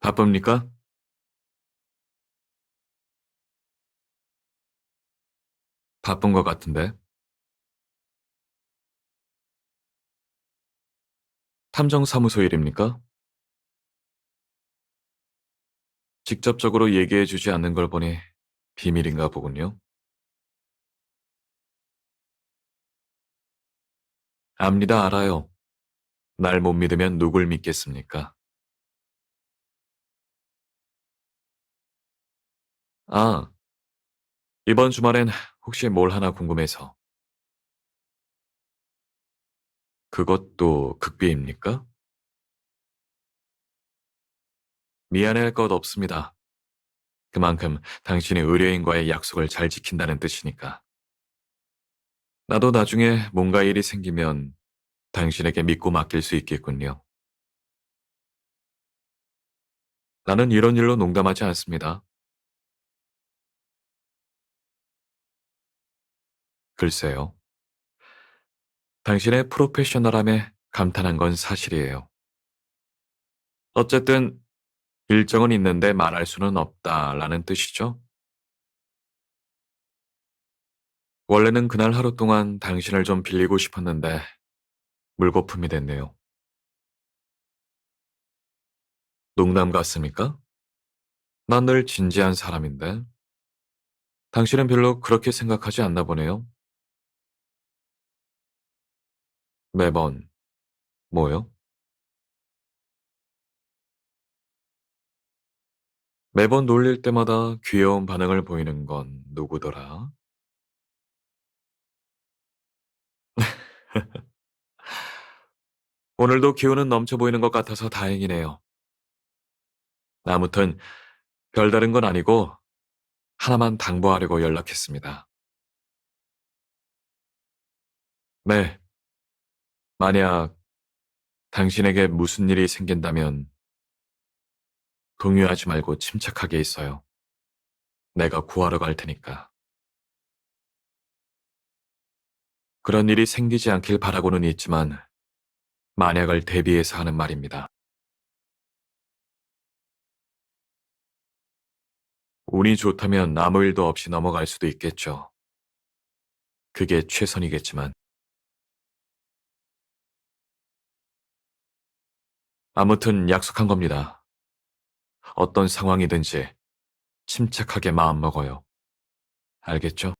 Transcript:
바쁩니까? 바쁜 것 같은데. 탐정사무소 일입니까? 직접적으로 얘기해 주지 않는 걸 보니 비밀인가 보군요. 압니다, 알아요. 날 못 믿으면 누굴 믿겠습니까? 아, 이번 주말엔 혹시 뭘 하나 궁금해서. 그것도 극비입니까? 미안해할 것 없습니다. 그만큼 당신이 의뢰인과의 약속을 잘 지킨다는 뜻이니까. 나도 나중에 뭔가 일이 생기면 당신에게 믿고 맡길 수 있겠군요. 나는 이런 일로 농담하지 않습니다. 글쎄요. 당신의 프로페셔널함에 감탄한 건 사실이에요. 어쨌든 일정은 있는데 말할 수는 없다라는 뜻이죠. 원래는 그날 하루 동안 당신을 좀 빌리고 싶었는데 물거품이 됐네요. 농담 같습니까? 난 늘 진지한 사람인데 당신은 별로 그렇게 생각하지 않나 보네요. 매번 뭐요? 매번 놀릴 때마다 귀여운 반응을 보이는 건 누구더라? 오늘도 기운은 넘쳐 보이는 것 같아서 다행이네요. 아무튼 별다른 건 아니고 하나만 당부하려고 연락했습니다. 네. 만약 당신에게 무슨 일이 생긴다면 동요하지 말고 침착하게 있어요. 내가 구하러 갈 테니까. 그런 일이 생기지 않길 바라고는 있지만 만약을 대비해서 하는 말입니다. 운이 좋다면 아무 일도 없이 넘어갈 수도 있겠죠. 그게 최선이겠지만. 아무튼 약속한 겁니다. 어떤 상황이든지 침착하게 마음 먹어요. 알겠죠?